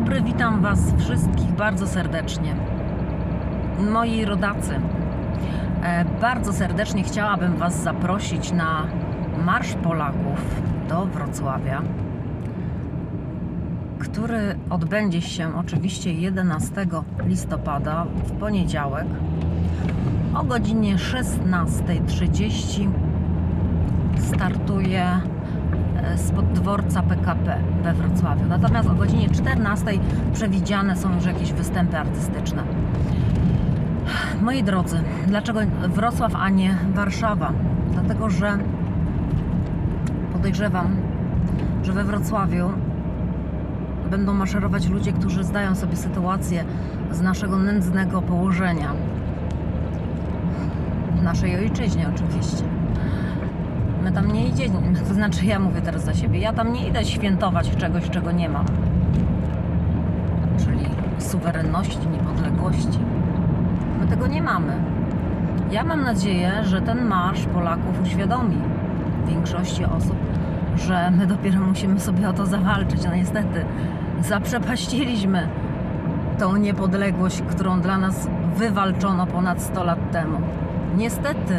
dobry, witam Was wszystkich bardzo serdecznie. Moi rodacy, e, bardzo serdecznie chciałabym Was zaprosić na Marsz Polaków do Wrocławia, który odbędzie się oczywiście 11 listopada w poniedziałek o godzinie 16.30 startuje spod dworca PKP we Wrocławiu. Natomiast o godzinie 14 przewidziane są już jakieś występy artystyczne. Moi drodzy, dlaczego Wrocław, a nie Warszawa? Dlatego, że podejrzewam, że we Wrocławiu będą maszerować ludzie, którzy zdają sobie sytuację z naszego nędznego położenia. W naszej ojczyźnie oczywiście. My tam nie idziemy, to znaczy ja mówię teraz za siebie, ja tam nie idę świętować czegoś, czego nie mam. Czyli suwerenności, niepodległości. My tego nie mamy. Ja mam nadzieję, że ten marsz Polaków uświadomi większości osób, że my dopiero musimy sobie o to zawalczyć. No niestety, zaprzepaściliśmy tą niepodległość, którą dla nas wywalczono ponad 100 lat temu. Niestety,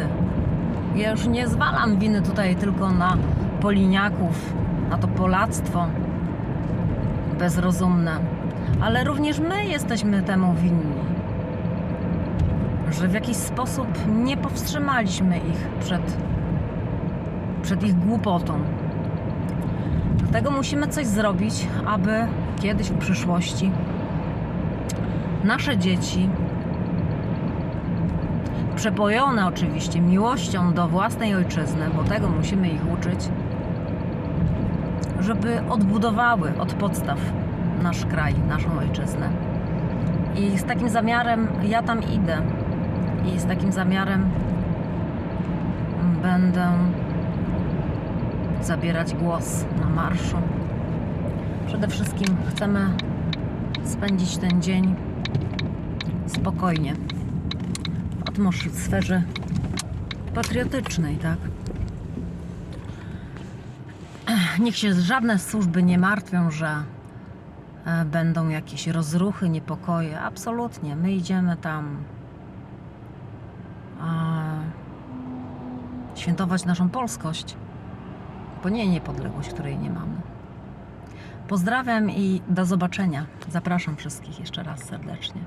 ja już nie zwalam winy tutaj tylko na Poliniaków, na to Polactwo bezrozumne, ale również my jesteśmy temu winni, że w jakiś sposób nie powstrzymaliśmy ich przed, przed ich głupotą. Dlatego musimy coś zrobić, aby kiedyś w przyszłości nasze dzieci przepojone oczywiście miłością do własnej ojczyzny, bo tego musimy ich uczyć, żeby odbudowały od podstaw nasz kraj, naszą ojczyznę. I z takim zamiarem ja tam idę. I z takim zamiarem będę zabierać głos na marszu. Przede wszystkim chcemy spędzić ten dzień spokojnie atmosferze patriotycznej, tak? Niech się żadne służby nie martwią, że e, będą jakieś rozruchy, niepokoje. Absolutnie. My idziemy tam świętować naszą polskość, bo nie niepodległość, której nie mamy. Pozdrawiam i do zobaczenia. Zapraszam wszystkich jeszcze raz serdecznie.